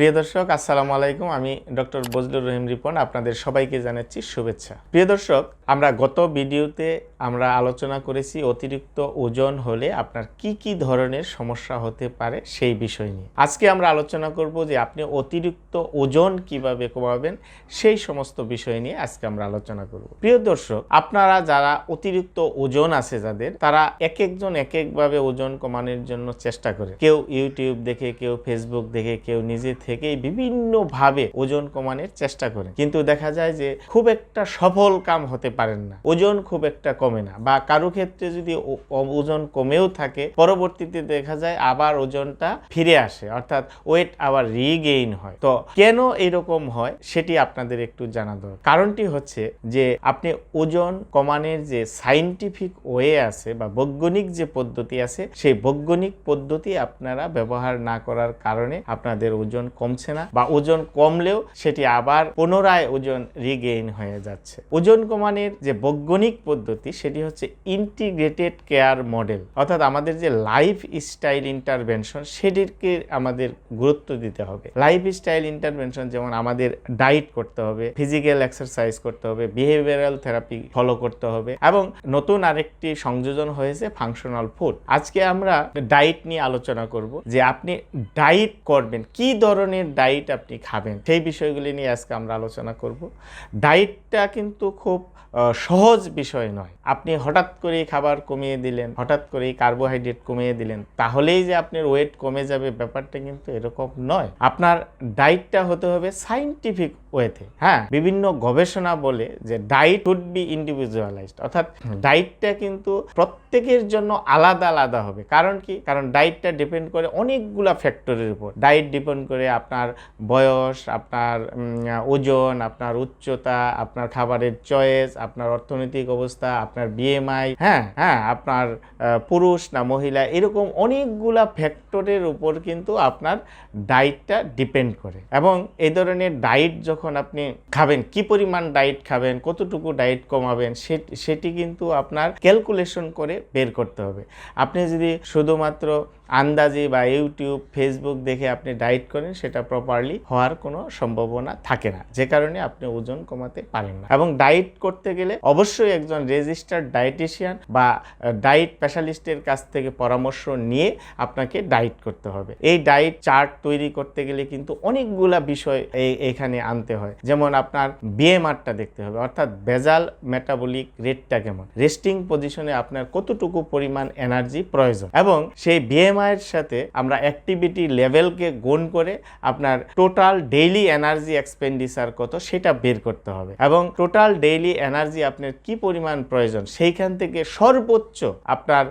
প্রিয় দর্শক, আসসালামু আলাইকুম। আমি ডক্টর বজলুর রহিম রিপন, আপনাদের সবাইকে জানাচ্ছি শুভেচ্ছা। প্রিয় দর্শক আমরা গত ভিডিওতে আমরা আলোচনা করেছি অতিরিক্ত ওজন হলে আপনার কি কি ধরনের সমস্যা হতে পারে সেই বিষয় নিয়ে। আজকে আমরা আলোচনা করব যে আপনি অতিরিক্ত ওজন কীভাবে কমাবেন সেই সমস্ত বিষয় নিয়ে আজকে আমরা আলোচনা করব। প্রিয় দর্শক, আপনারা যারা অতিরিক্ত ওজন আছে যাদের, তারা এক একজন এক একভাবে ওজন কমানোর জন্য চেষ্টা করে। কেউ ইউটিউব দেখে, কেউ ফেসবুক দেখে, কেউ নিজে থেকেই বিভিন্নভাবে ওজন কমানোর চেষ্টা করে। কিন্তু দেখা যায় যে খুব একটা সফল কাম হতে পারেন না। ওজন খুব একটা কমে না। বা কারও ক্ষেত্রে যদি ওজন কমেও থাকে, পরবর্তীতে দেখা যায় আবার ওজনটা ফিরে আসে, অর্থাৎ ওয়েট আবার রিগেইন হয়। তো কেন এরকম হয় সেটি আপনাদের একটু জানা দরকার। কারণটি হচ্ছে যে আপনি ওজন কমানোর যে সাইন্টিফিক ওয়ে আছে বা বৈজ্ঞানিক যে পদ্ধতি আছে, সেই বৈজ্ঞানিক পদ্ধতি আপনারা ব্যবহার না করার কারণে আপনাদের ওজন কমছে না বা ওজন কমলেও সেটি আবার পুনরায় ওজন রিগেইন হয়ে যাচ্ছে। ওজন কমানোর যে বৈজ্ঞানিক পদ্ধতি সেটি হচ্ছে ইন্টিগ্রেটেড কেয়ার মডেল অর্থাৎ আমাদের যে লাইফ স্টাইল ইন্টারভেনশন সেটিকে আমাদের গুরুত্ব দিতে হবে। লাইফ স্টাইল ইন্টারভেনশন যেমন আমাদের ডায়েট করতে হবে ফিজিক্যাল এক্সারসাইজ করতে হবে বিহেভিয়ারাল থেরাপি ফলো করতে হবে এবং নতুন আরেকটি সংযোজন হয়েছে ফাংশনাল ফুড আজকে আমরা ডায়েট নিয়ে আলোচনা করব যে আপনি ডায়েট করবেন, কি ধরনের ডায়েট আপনি খাবেন সেই বিষয়গুলি নিয়ে আজকে আমরা আলোচনা করব। ডায়েটটা কিন্তু খুব সহজ বিষয় নয়। আপনি হঠাৎ করেই খাবার কমিয়ে দিলেন, হঠাৎ করেই কার্বোহাইড্রেট কমিয়ে দিলেন, তাহলেই যে আপনার ওয়েট কমে যাবে ব্যাপারটা কিন্তু এরকম নয়। আপনার ডায়েটটা হতে হবে সাইন্টিফিক ওয়েতে হ্যাঁ বিভিন্ন গবেষণা বলে যে ডায়েট উড বি ইন্ডিভিজুয়ালাইজড অর্থাৎ ডায়েটটা কিন্তু প্রত্যেকের জন্য আলাদা আলাদা হবে। কারণ কি? কারণ ডায়েটটা ডিপেন্ড করে অনেকগুলা ফ্যাক্টরের উপর। ডায়েট ডিপেন্ড করে আপনার বয়স, আপনার ওজন, আপনার উচ্চতা, আপনার খাবারের চয়েস আপনার অর্থনৈতিক অবস্থা, আপনার বিএমআই হ্যাঁ হ্যাঁ আপনার পুরুষ না মহিলা, এরকম অনেকগুলা ফ্যাক্টরের উপর কিন্তু আপনার ডায়েটটা ডিপেন্ড করে। এবং এই ধরনের ডায়েট যখন আপনি খাবেন, কি পরিমাণ ডায়েট খাবেন, কতটুকু ডায়েট কমাবেন, সেটি কিন্তু আপনার ক্যালকুলেশন করে বের করতে হবে। আপনি যদি শুধুমাত্র আন্দাজে বা ইউটিউব ফেসবুক দেখে আপনি ডায়েট করেন, সেটা প্রপারলি হওয়ার কোনো সম্ভাবনা থাকে না। যে কারণে আপনি ওজন কমাতে পারেন না। এবং ডায়েট করতে গেলে অবশ্যই একজন রেজিস্টার্ড ডায়েটিশিয়ান বা ডায়েট স্পেশালিস্টের কাছ থেকে পরামর্শ নিয়ে আপনাকে ডায়েট করতে হবে। এই ডায়েট চার্ট তৈরি করতে গেলে কিন্তু অনেকগুলা বিষয় এখানে আনতে হয়। যেমন আপনার বিএমআরটা দেখতে হবে, অর্থাৎ বেজাল মেটাবলিক রেটটা কেমন? রেস্টিং পজিশনে আপনার কতটুকু পরিমাণ এনার্জি প্রয়োজন? এবং সেই বিএমআই এর সাথে আমরা অ্যাক্টিভিটি লেভেলকে গুণ করে আপনার টোটাল ডেইলি এনার্জি এক্সপেন্ডিচার কত সেটা বের করতে হবে। এবং টোটাল ডেইলি এনার্জি আপনার কি পরিমাণ প্রয়োজন সেইখান থেকে সর্বোচ্চ আপনার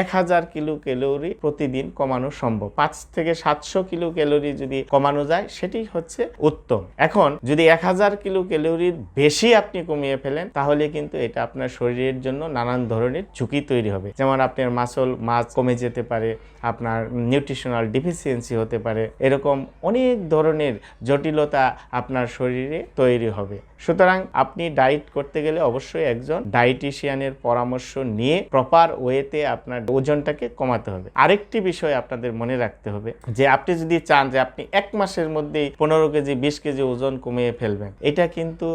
এক হাজার কিলো ক্যালোরি প্রতিদিন কমানো সম্ভব। পাঁচ থেকে সাতশো কিলো ক্যালোরি যদি কমানো যায় সেটি হচ্ছে উত্তম। এখন যদি এক হাজার কিলো ক্যালোরির বেশি আপনি কমিয়ে ফেলেন তাহলে কিন্তু এটা আপনার শরীরের জন্য নানান ধরনের ঝুঁকি তৈরি হবে। যেমন আপনার মাসল মাছ কমে যেতে পারে আপনার নিউট্রিশনাল ডিফিসিয়েন্সি হতে পারে। এরকম অনেক ধরনের জটিলতা আপনার শরীরে তৈরি হবে। সুতরাং আপনি ডায়েট করতে গেলে অবশ্যই একজন ডায়েটিশিয়ানের পরামর্শ নিয়ে প্রপার ওয়েতে আপনার ওজনটাকে কমাতে হবে। আরেকটি বিষয় আপনাদের মনে রাখতে হবে, যে আপনি যদি চান যে আপনি এক মাসের মধ্যেই পনেরো কেজি, বিশ কেজি ওজন কমিয়ে ফেলবেন, এটা কিন্তু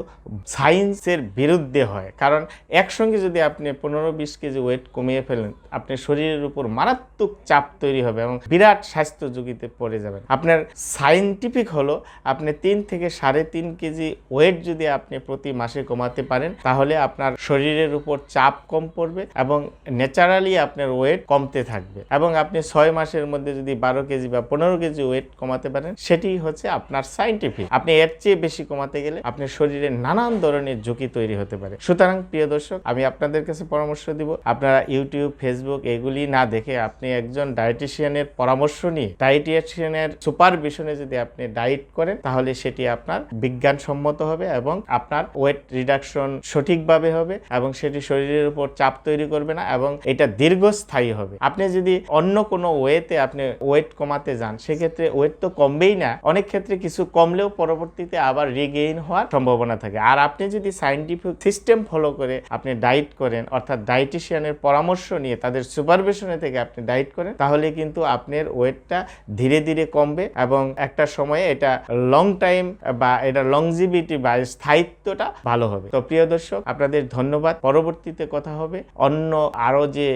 সায়েন্সের বিরুদ্ধে হয়। কারণ একসঙ্গে যদি আপনি পনেরো, বিশ কেজি ওয়েট কমিয়ে ফেলেন, আপনি শরীরের উপর মারাত্মক চাপ তৈরি হবে এবং বিরাট স্বাস্থ্য ঝুঁকিতে পড়ে যাবেন। আপনার সায়েন্টিফিক হলো আপনি তিন থেকে সাড়ে তিন কেজি ওয়েট যদি আপনি প্রতি মাসে কমাতে পারেন, তাহলে আপনার শরীরের উপর চাপ কম পড়বে এবং ন্যাচারালি আপনার ওয়েট কমতে থাকবে। এবং আপনি ছয় মাসের মধ্যে যদি বারো কেজি বা পনেরো কেজি ওয়েট কমাতে পারেন, সেটি হচ্ছে আপনার সাইন্টিফিক। আপনি এর চেয়ে বেশি কমাতে গেলে আপনার শরীরে নানান ধরনের ঝুঁকি তৈরি হতে পারে। সুতরাং প্রিয় দর্শক, আমি আপনাদের কাছে পরামর্শ দিব। আপনারা ইউটিউব, ফেসবুক, এগুলি না দেখে আপনি একজন ডায়েটিশিয়ানের পরামর্শ নিয়ে, ডায়েটিশিয়ানের সুপারভিশনে যদি আপনি ডায়েট করেন, তাহলে সেটি আপনার বিজ্ঞানসম্মত হবে এবং আপনার ওয়েট রিডাকশন সঠিকভাবে হবে এবং সেটি শরীরের উপর চাপ তৈরি করবে না এবং এটা দীর্ঘস্থায়ী হবে। আপনি যদি অন্য কোনো ওয়েতে আপনি ওয়েট কমাতে যান, সেক্ষেত্রে ওয়েট তো কমবেই না। অনেক ক্ষেত্রে কিছু কমলেও পরবর্তীতে আবার রিগেইন হওয়ার সম্ভাবনা থাকে। আর আপনি যদি সাইন্টিফিক সিস্টেম ফলো করে আপনি ডায়েট করেন, অর্থাৎ ডায়েটিশিয়ানের পরামর্শ নিয়ে, তাদের সুপারভিশনে থেকে আপনি ডায়েট করেন, তাহলে তাহলে কিন্তু আপনার ওয়েটটা ধীরে ধীরে কমবে এবং একটা সময়ে এটা লং টাইম বা এটা লংজিভিটি বা স্থায়িত্বটা ভালো হবে। তো প্রিয় দর্শক, আপনাদের ধন্যবাদ। পরবর্তীতে কথা হবে অন্য আরও যে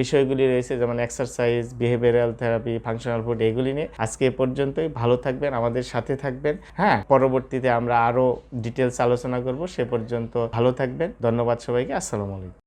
বিষয়গুলি রয়েছে, যেমন exercise behavioural therapy functional food এগুলি নিয়ে। আজকে এ পর্যন্তই। ভালো থাকবেন, আমাদের সাথে থাকবেন। হ্যাঁ পরবর্তীতে আমরা আরও ডিটেলস আলোচনা করব। সে পর্যন্ত ভালো থাকবেন। ধন্যবাদ সবাইকে। আসসালামু আলাইকুম।